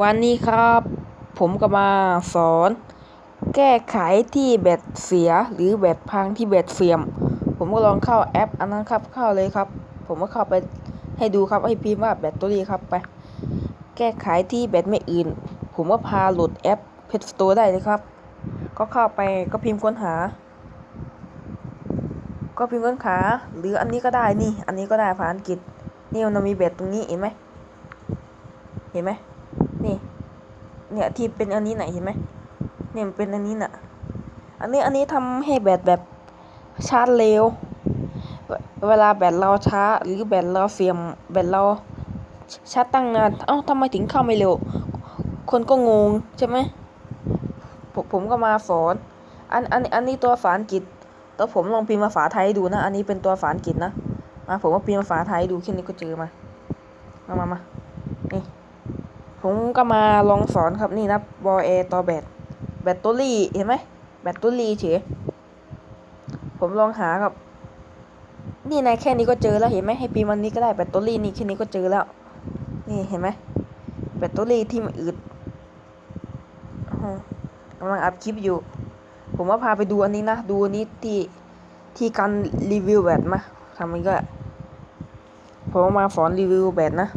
วันนี้ครับ ผมก็มาสอน แก้ไขที่แบตเสียหรือแบตพังที่แบตเสื่อม ผมก็ลองเข้าแอป อันนั้นครับเข้าเลยครับ ผมก็เข้าไปให้ดูครับให้พิมพ์ว่าแบตเตอรี่ครับไป แก้ไขที่แบตไม่อื่น ผมก็พาโหลดแอป p พ t Store ได้เลยครับ ก็เข้าไปก็พิมพ์ค้นหา ก็พิมพ์ค้นหาหรืออันนี้ก็ได้นี่ อันนี้ก็ได้ภาษาอังกฤษนี่มันมีแบตตรงนี้เห็นไหมเห็นไหม เนี่ยที่เป็นอันนี้ไหนเห็นไหมเนี่ยมันเป็นอันนี้น่ะ อันนี้อันนี้ทำให้แบตแบบชาร์จเร็ว เวลาแบตเราช้าหรือแบตเราเสื่อมแบตเราชาร์จตั้งนาน เอ้าทำไมถึงเข้าไม่เร็ว คนก็งงใช่ไหมผมผมก็มาสอน อันอันอันนี้ตัวฝาอังกฤษแล้วผมลองพิมพ์ภาษาไทยดูนะ อันนี้เป็นตัวฝาอังกฤษนะ มาผมก็พิมพ์ภาษาไทยดูแค่นี้ก็เจอมา มามามา ผมก็มาลองสอนครับนี่นะบอเอต่อแบตแบตเตอรี่เห็นไหมแบตเตอรี่เฉยผมลองหาครับ นี่นายแค่นี้ก็เจอแล้วเห็นไหมให้ปีมันนี้ก็ได้แบตเตอรี่นี่แค่นี้ก็เจอแล้ว นี่เห็นไหมแบตเตอรี่ที่มันอืดกำลังอัดคลิปอยู่ ผมว่าพาไปดูอันนี้นะ ดูอันนี้ที่ที่การรีวิวแบตมาทำมันก็ผมมาสอนรีวิวแบตนะ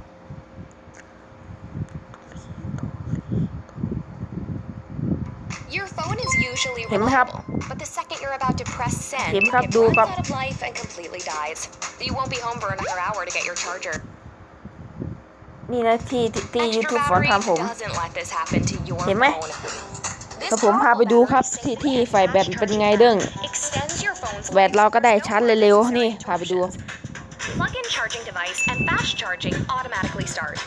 Your phone is usually เห็นไหมครับ reliable, but the second you're about to press send, เห็นครับ it ดู runs ครับ out of life and completely dies. You won't be home for another hour to get your charger. นี่นะที่ที่ที่ Extra YouTube สอน battery ทำผม doesn't let this happen to your เห็นไหม phone. This แล้วผมพาไป powerful ดูครับ battery ที่ที่ saver ไฟแบต fast เป็นยังไง charging เด้ง pack extends your phone's แบต life เราก็ได้ with no ชาร์จเร็วๆ unnecessary นี่พาไปดู interruptions. Plug-in charging device and fast charging automatically start.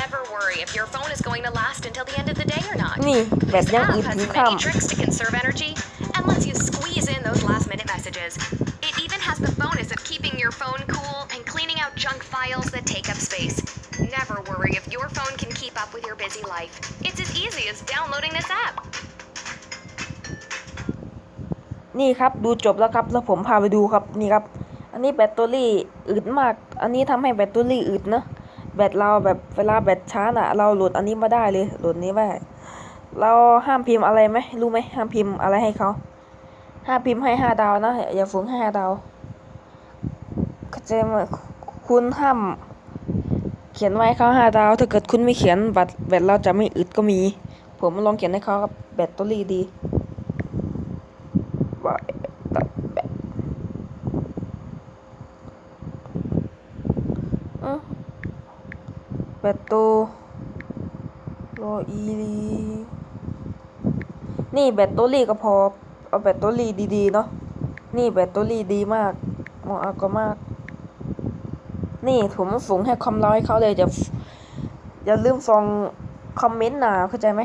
Never worry if your phone is going to last until the end of the day or not. นี่แบต This ยัง app อึด has ถึง many ค่ tricks to conserve energy and lets you squeeze in those last minute messages. It even has the bonus of keeping your phone cool and cleaning out junk files that take up space. Never worry if your phone can keep up with your busy life. It's as easy as downloading this app. ำนี่ครับดูจบแล้วครับ แล้วผมพาไปดูครับ นี่ครับ อันนี้แบตเตอรี่อึดมาก อันนี้ทำให้แบตเตอรี่อึดนะ แบตเราแบบเวลาแบตช้าน่ะเราโหลดอันนี้มาได้เลยโหลดนี้ไม่ได้เราห้ามพิมพ์อะไรไหมรู้ไหมห้ามพิมพ์อะไรให้เขาห้ามพิมพ์ให้ห้าดาวนะอย่าฝูงให้ห้าดาวเข้าใจไหมคุณห้ามเขียนไว้เขาห้าดาว ถ้าเกิดคุณไม่เขียนบัตรแบตเราจะไม่อึดก็มี ผมลองเขียนให้เขาครับแบตเตอรี่ดีว่าแบตอื้อ แบตโตรออีลีนี่แบตเตอรี่ก็พอ เอาแบตเตอรี่ดีๆ เนาะ นี่แบตเตอรี่ดีมากเหมาะก็มาก นี่ผมส่งให้คอมร้อยเขาเลยจะอย่าลืมฟังคอมเมนต์หนะเข้าใจไหม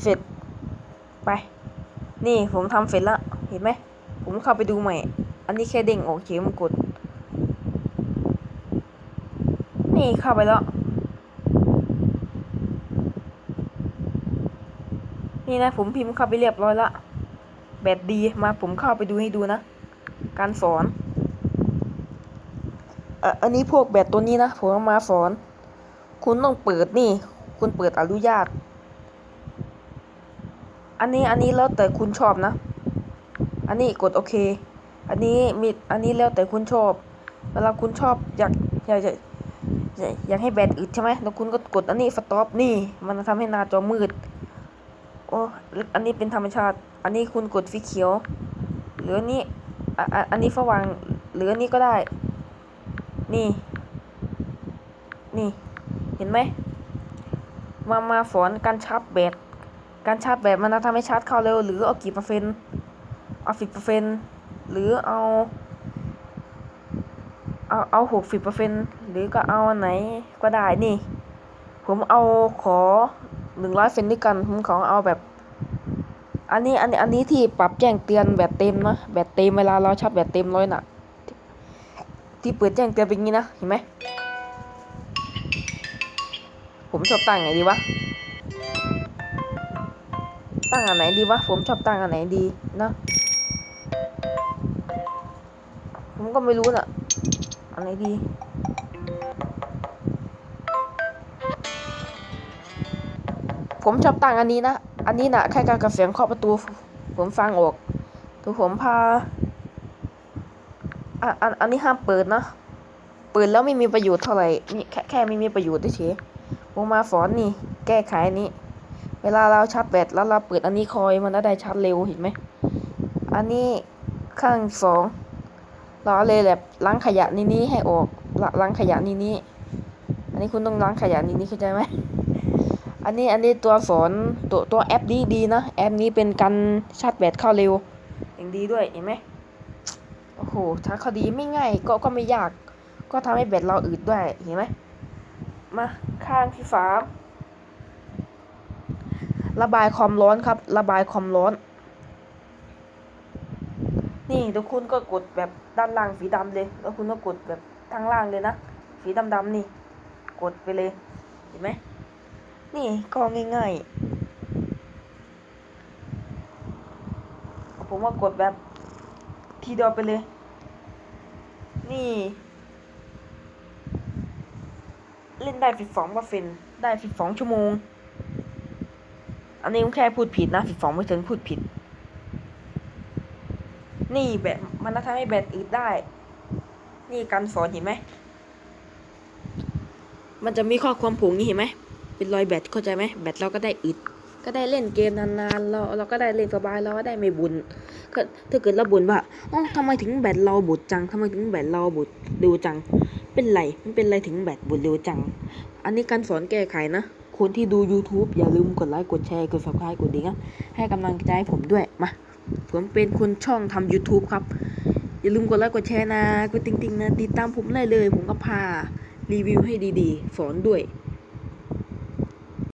เสร็จ ไป นี่ผมทำเสร็จแล้วเห็นไหม ผมเข้าไปดูใหม่ อันนี้แค่เด้งออกเขียมกด นี่เข้าไปแล้ว นี่นะผมพิมพ์เข้าไปเรียบร้อยละแบตดีมาผมเข้าไปดูให้ดูนะ การสอนเอ่ออันนี้พวกแบตตัวนี้นะผมมาสอน คุณต้องเปิดนี่ คุณเปิดอนุญาต อันนี้อันนี้แล้วแต่คุณชอบนะ อันนี้กดโอเค อันนี้มีอันนี้แล้วแต่คุณชอบ เวลาคุณชอบอยากอยากอยากให้แบตอึดใช่ไหมแล้วคุณก็กดอันนี้สต็อปนี่ มันจะทำให้หน้าจอมืด โอ้อันนี้เป็นธรรมชาติ อันนี้คุณกดสีเขียว หรืออันนี้อันนี้ฝว่างหรืออันนี้ก็ได้ นี่ นี่ เห็นไหม มา มาสอนการชาร์จแบต การชาร์จแบตมันจะทำให้ชาร์จเข้าเร็ว หรือเอากี่เปอร์เซ็นต์เอาสิบเปอร์เซ็นต์ หรือเอาเอาเอาหกสิบเปอร์เซ็นต์หรือก็เอาอันไหนก็ได้นี่ ผมเอาขอหนึ่งร้อยเซนด้วยกัน ผมขอเอาแบบ อันนี้อันนี้อันนี้ที่ปรับแจ้งเตือนแบบเต็มนะแบบเต็มเวลาเราชาร์จแบบเต็มร้อยน่ะ ที่เปิดแจ้งเตือนเป็นงี้นะ เห็นไหมผมชอบตั้งไงดีวะ ตั้งอันไหนดีวะ ผมชอบตั้งอันไหนดีนะ ผมก็ไม่รู้น่ะอันไหนดีผมชอบตั้งอันนี้นะ อันนี้นะแค่การกับเสียงเคาะประตู ผมฟังออกถูกผมพาอะอันอันนี้ห้ามเปิดนะ เปิดแล้วไม่มีประโยชน์เท่าไหร่นี่แค่แค่ไม่มีประโยชน์เฉยผมมาสอนนี่ แก้ไขนนี้ เวลาเราชาร์จแบตแล้วเราเปิดอันนี้คอยมันจะได้ชาร์จเร็วเห็นไหม อันนี้ข้างสอง เราเลยแบบล้างขยะนี่นี้ให้ออกล,ล้างขยะนี่นี้อันนี้คุณต้องล้างขยะนี่นี้เข้าใจไหมอันนี้อันนี้ตัวสอนตัวตัวแอปดีดีนะแอปนี้เป็นการชาร์จแบตเข้าเร็วอย่างดีด้วยเห็นไหมโอ้โหถ้าเขาดีไม่ง่ายก็ก็ไม่ยาก ก็ทำให้แบตเราอืดด้วยเห็นไหมมาข้างที่สามระบายความร้อนครับ ระบายความร้อน นี่ทุกคุณก็กดแบบด้านล่างสีดำเลย แล้วคุณก็กดแบบทางล่างเลยนะ สีดำๆนี่ กดไปเลย เห็นไหม นี่ก็ง่ายๆ ผมว่ากดแบบทีเดียวไปเลย นี่ เล่นได้สิบสองเปอร์เซ็นได้สิบสองชั่วโมง อันนี้ผมแค่พูดผิดนะสิบสองไม่ถึงพูดผิด นี่แบตมันจะทำให้แบตอึดได้ นี่การสอนเห็นไหม มันจะมีข้อความผงนี่เห็นไหม เป็นรอยแบตเข้าใจไหมแบตเราก็ได้อึด ก็ได้เล่นเกมนานๆ เราเราก็ได้เล่นสบายเราก็ได้ไม่บุญก็ถ้าเกิดเราบ่นว่าอ๋อทำไมถึงแบตเราบุดจังทำไมถึงแบตเราบุดเร็วจัง เป็นไรมันเป็นไรถึงแบตบุดเร็วจัง อันนี้การสอนแก้ไขนะคนที่ดู YouTube อย่าลืมกดไลค์ กดแชร์ กด subscribe กดดิ่งให้กำลังใจผมด้วย มา ผมเป็นคนช่องทำ YouTube ครับ อย่าลืมกดไลค์กดแชร์นะ กดติ๊งๆนะ ติดตามผมได้เลย ผมก็พารีวิวให้ดีๆ สอนด้วย